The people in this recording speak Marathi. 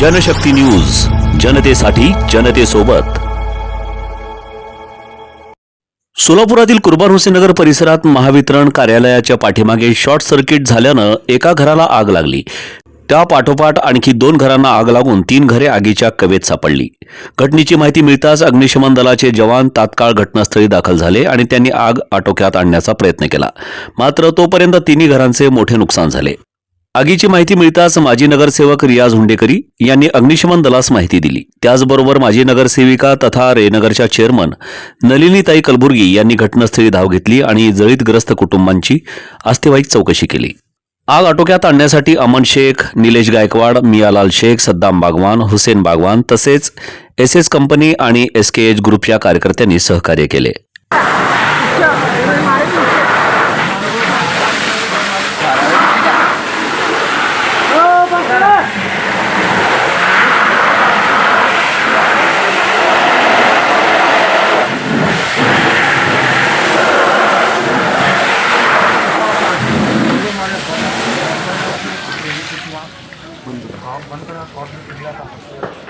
जनशक्ती न्यूज जनतेसाठी जनतेसोबत. सोलापुरातील कुर्बान हुसेनगर परिसरात महावितरण कार्यालयाच्या पाठीमागे शॉर्ट सर्किट झाल्यानं एका घराला आग लागली. त्या पाठोपाठ आणखी दोन घरांना आग लागून तीन घरे आगीच्या कवेत सापडली. घटनेची माहिती मिळताच अग्निशमन दलाचे जवान तात्काळ घटनास्थळी दाखल झाले आणि त्यांनी आग आटोक्यात आणण्याचा प्रयत्न केला. मात्र तोपर्यंत तिन्ही घरांचे मोठे नुकसान झाले. आगीची माहिती मिळताच माजी नगरसेवक रियाज हुंडेकरी यांनी अग्निशमन दलास माहिती दिली. त्याचबरोबर माजी नगरसेविका तथा रेनगरच्या चेअरमन नलिनीताई कलबुर्गी यांनी घटनास्थळी धाव घेतली आणि जळीतग्रस्त कुटुंबांची अस्तेवाईक चौकशी केली. आग आटोक्यात आणण्यासाठी अमन शेख निलेश गायकवाड मियालाल शेख सद्दाम बागवान हुसेन बागवान तसेच एस एस कंपनी आणि एस के एच ग्रुपच्या कार्यकर्त्यांनी सहकार्य केले. हाँ बंद करा कॉटन पिंडला